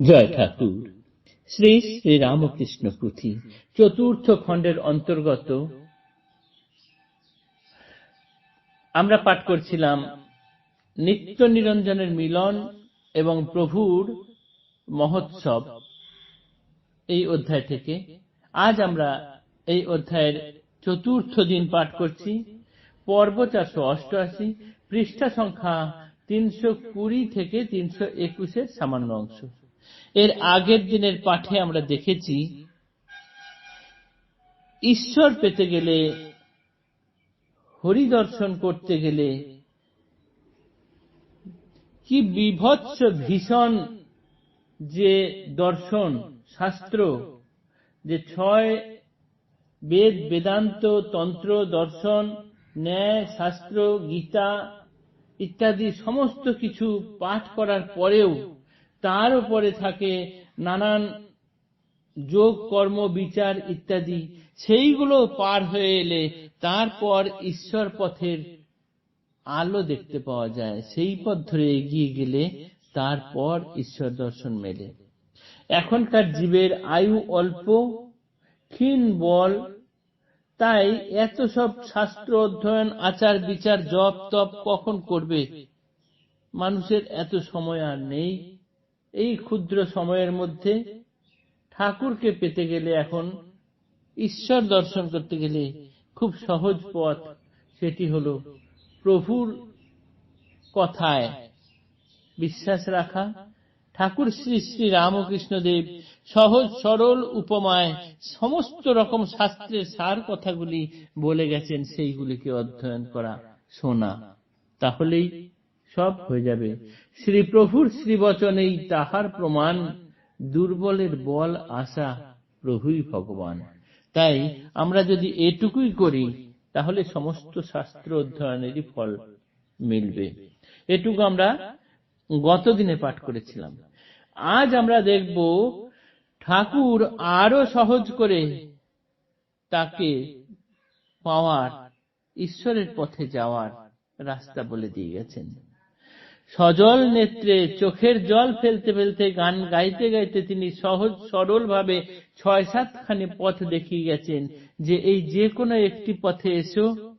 জয় ঠাকুর শ্রী শ্রী রামকৃষ্ণ পুঁথি চতুর্থ খণ্ডের অন্তর্গত। আমরা পাঠ করছিলাম নিত্য নিরঞ্জনের মিলন এবং প্রভুর মহোৎসব এই অধ্যায় থেকে। আজ আমরা এই অধ্যায়ের চতুর্থ দিন পাঠ করছি। পর্ব চারশো অষ্টআশি, পৃষ্ঠা সংখ্যা তিনশো কুড়ি থেকে তিনশো একুশের সামান্য অংশ। এর আগের দিনের পাঠে আমরা দেখেছি, ঈশ্বর পেতে গেলে, হরিদর্শন করতে গেলে, কি বিভৎস ভীষণ যে দর্শন, শাস্ত্র, যে ছয় বেদ, বেদান্ত, তন্ত্র, দর্শন, ন্যায়, শাস্ত্র, গীতা ইত্যাদি সমস্ত কিছু পাঠ করার পরেও তার উপরে থাকে নানান যোগ, কর্ম, বিচার ইত্যাদি। সেইগুলো পার হয়ে এলে তারপর ঈশ্বর পথের আলো দেখতে পাওয়া যায়। সেই পথ ধরে এগিয়ে গেলে তারপর ঈশ্বর দর্শন মেলে। এখনকার জীবের আয়ু অল্প, ক্ষীণ বল, তাই এত সব শাস্ত্র অধ্যয়ন, আচার, বিচার, জপ, তপ কখন করবে? মানুষের এত সময় আর নেই। এই ক্ষুদ্র সময়ের মধ্যে ঠাকুরকে পেতে গেলে এখন ঈশ্বর দর্শন করতে গেলে খুব সহজ পথ সেটি হল প্রভুর কথায় বিশ্বাস রাখা, ঠাকুর শ্রী শ্রী রামকৃষ্ণ দেব সহজ সরল উপমায় সমস্ত রকম শাস্ত্রের সার কথাগুলি বলে গেছেন, সেইগুলিকে অধ্যয়ন করা শোনা। তাহলেই সব হয়ে যাবে। শ্রী প্রভুর শ্রীবচনেই তাহার প্রমাণ, দুর্বলের বল আশা প্রভুই ভগবান। তাই আমরা যদি এটুকুই করি, তাহলে সমস্ত শাস্ত্র অধ্যয়নেরই ফল মিলবে। এটুকু আমরা গত দিনে পাঠ করেছিলাম। আজ আমরা দেখব, ঠাকুর আরও সহজ করে তাকে পাওয়ার, ঈশ্বরের পথে যাওয়ার রাস্তা বলে দিয়ে গেছেন। সজল নেত্রে চোখের জল ফেলতে ফেলতে গান গাইতে গাইতে তিনি সহজ সরল ভাবে ছয় সাতখানি পথ দেখিয়ে গেছেন। যে এই যে কোনো একটি পথে এসো,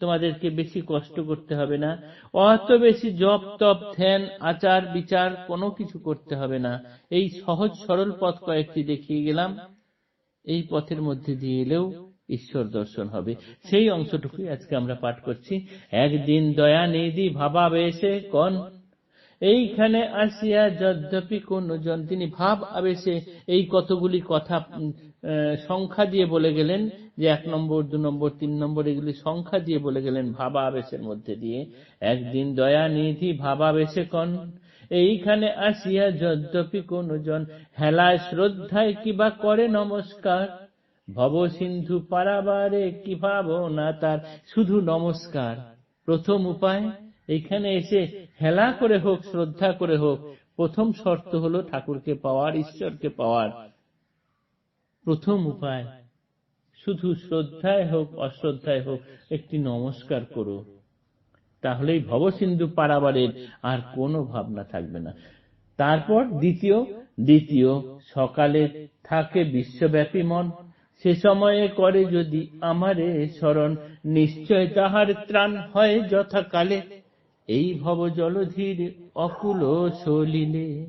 তোমাদেরকে বেশি কষ্ট করতে হবে না। অত বেশি জপ, তপ, ধ্যান, আচার, বিচার কোনো কিছু করতে হবে না। এই সহজ সরল পথ কয়েকটি দেখিয়ে গেলাম। এই পথের মধ্যে দিয়ে এলেও ঈশ্বর দর্শন হবে। সেই অংশটুকুই আজকে আমরা পাঠ করছি। একদিন দয়া নিধি ভাবা বেশে কন। এইখানে আসিয়া যদ্যপি কোন জন তিনি ভাব আবেশে এই কতগুলি কথা সংখ্যা দিয়ে বলে গেলেন যে এক নম্বর দু নম্বর তিন নম্বর এগুলি সংখ্যা দিয়ে বলে গেলেন ভাবা আবেশের মধ্যে দিয়ে। একদিন দয়া নিধি ভাবা বেশে কন। এইখানে আসিয়া যদ্যপি কোন জন হেলায় শ্রদ্ধায় কিবা করে নমস্কার। ভব সিন্ধু পারাবারে কি ভাবনা তার? শুধু নমস্কার। প্রথম উপায় এইখানে এসে হেলা করে হোক, শ্রদ্ধা করে হোক, প্রথম শর্ত হলো ঠাকুরকে পাওয়ার, ঈশ্বরকে পাওয়ার। প্রথম উপায়, শুধু শ্রদ্ধায় হোক, অশ্রদ্ধায় হোক, একটি নমস্কার করো। তাহলেই ভবসিন্ধু পারাবারের আর কোনো ভাবনা থাকবে না। তারপর দ্বিতীয় দ্বিতীয়, সকালে থাকে বিশ্বব্যাপী মন। সে সময়ে করে যদি আমারে স্মরণ, নিশ্চয় তাহার ত্রাণ হয় যথাকালে। এই ভব জলধীর অকুল সলিলে।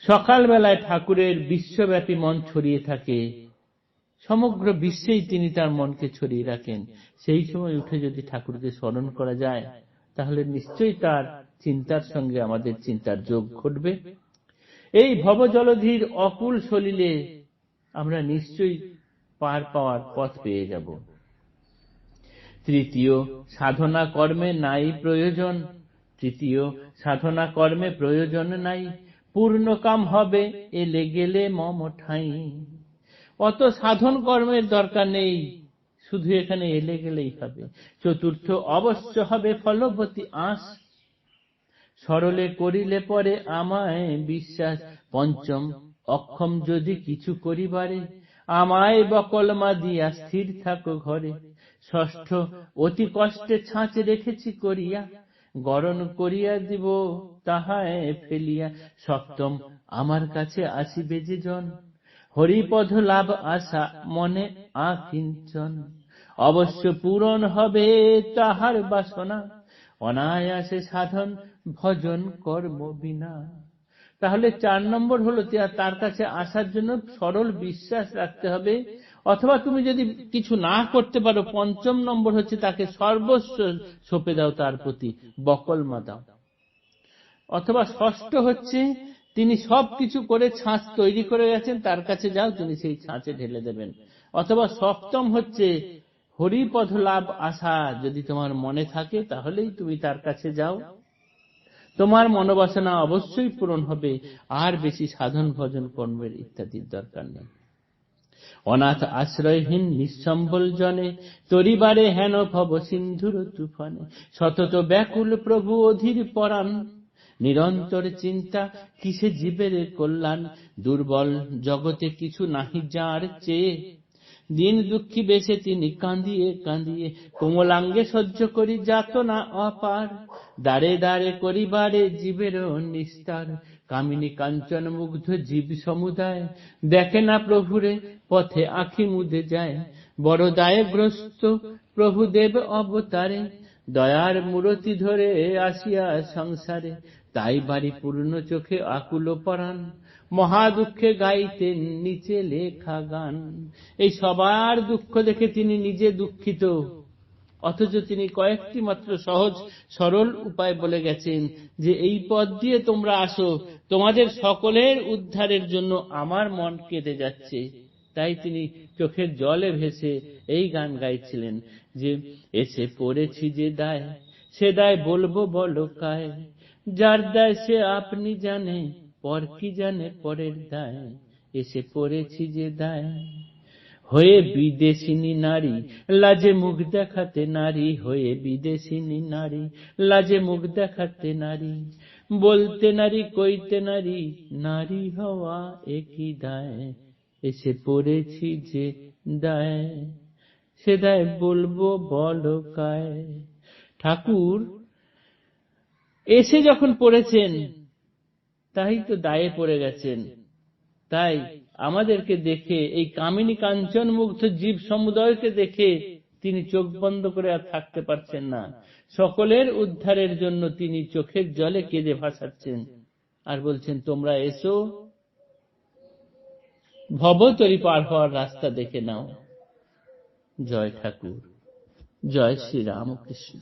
সকালবেলায় ঠাকুরের বিশ্বব্যাপী মন ছড়িয়ে থাকে। সমগ্র বিশ্বেই তিনি তার মনকে ছড়িয়ে রাখেন। সেই সময় উঠে যদি ঠাকুরকে স্মরণ করা যায়, তাহলে নিশ্চয়ই তার চিন্তার সঙ্গে আমাদের চিন্তার যোগ ঘটবে। এই ভব জলধীর অকুল সলিলে আমরা নিশ্চয়ই পার পাওয়ার পথ পেয়ে যাব। তৃতীয়, সাধনা কর্মে নাই প্রয়োজন। তৃতীয়, সাধনা কর্মে প্রয়োজন নাই। পূর্ণ কাম হবে এলে গেলে মম ঠাই। অত সাধন কর্মের দরকার নেই, শুধু এখানে এলে গেলেই হবে। চতুর্থ, অবশ্য হবে ফলবতী আস সরলে করিলে পরে আমায় বিশ্বাস। পঞ্চম অক্ষম যদি কিছু করিবারে, আমায় বকলমা দিয়া স্থির থাকো ঘরে। ষষ্ঠ, অতি কষ্টে ছাঁচ রেখেছি করিয়া, গরণ করিয়া দিব তাহায় ফেলিয়া। সপ্তম, আমার কাছে আসিবে যে জন, হরিপদ লাভ আশা মনে আকিঞ্চন। অবশ্য পূরণ হবে তাহার বাসনা, অনায়াসে সাধন ভজন কর্ম বিনা। তাহলে চার নম্বর হলো তার কাছে আসার জন্য সরল বিশ্বাস রাখতে হবে। অথবা তুমি যদি কিছু না করতে পারো, পঞ্চম নম্বর হচ্ছে তাকে সর্বস্ব সঁপে দাও তার প্রতি বকলমা দাও অথবা ষষ্ঠ হচ্ছে, তিনি সব কিছু করে ছাঁচ তৈরি করে গেছেন, তার কাছে যাও, তিনি সেই ছাঁচে ঢেলে দেবেন। অথবা সপ্তম হচ্ছে, হরিপদ লাভ আশা যদি তোমার মনে থাকে, তাহলেই তুমি তার কাছে যাও। তোমার মনোবাসনা অবশ্যই পূরণ হবে, আর বেশি সাধন ভজন, কর্মের ইত্যাদির দরকার নেই। অনাথ আশ্রয়হীন নিঃসম্বল জনে, তরিবারে হেন ভব সিন্ধুর তুফানে, সতত ব্যাকুল প্রভু অধীর পরাণ। নিরন্তর চিন্তা কিসে জীবের কল্যাণ? দুর্বল জগতে কিছু নাহি যার চেয়ে। দিন দুঃখী বেশে তিনি কাঁদিয়ে কাঁদিয়ে। কোমলাঙ্গে সহ্য করি যাত না অপার। দাঁড়ে দাঁড়ে করিবারে জীবের নিস্তার। কামিনী কাঞ্চন মুগ্ধ জীব সমুদায়। দেখে না প্রভুরে, পথে আখি মুদে যায়। বড় দায়গ্রস্ত প্রভু দেব অবতারে। দয়ার মূরতি ধরে আসিয়া সংসারে, তাই বাড়ি পূর্ণ চোখে আকুল পরাণ। মহা দুঃখে গাইতেন নিচে লেখা গান। এই সবার দুঃখ দেখে তিনি নিজে দুঃখিত। অথচ তিনি কয়েকটি মাত্র সহজ, সরল উপায় বলে গেছেন যে, এই পথ দিয়ে তোমরা আসো, তোমাদের সকলের উদ্ধারের জন্য আমার মন কেঁদে যাচ্ছে। তাই তিনি চোখের জলে ভেসে এই গান গাইছিলেন যে, এসে পড়েছি যে দায়, সে দায় বলব বলো কায়, যার দায় সে আপনি জানে, পর কি জানে পরের দায়, এসে পড়েছি যে দায়। হয়ে বিদেশিনী নারী, লাজে মুখ দেখাতে নারী, হয়ে বিদেশিনী নারী, লাজে মুখ দেখাতে নারী, বলতে নারী, কইতে নারী নারী হওয়া একই দায়। এসে পড়েছি যে দায়, সে দায় বলব বলো ঠাকুর, এসে যখন পড়েছেন, তাই তো দায়ে পড়ে গেছেন। তাই আমাদেরকে দেখে, এই কামিনী কাঞ্চন মুগ্ধ জীব সমুদয়কে দেখে তিনি চোখ বন্ধ করে আর থাকতে পারছেন না। সকলের উদ্ধারের জন্য তিনি চোখের জলে কেঁদে ভাসাচ্ছেন। আর বলছেন, তোমরা এসো ভবতরি পার হওয়ার রাস্তা দেখে নাও। জয় ঠাকুর। জয় শ্রী রামকৃষ্ণ।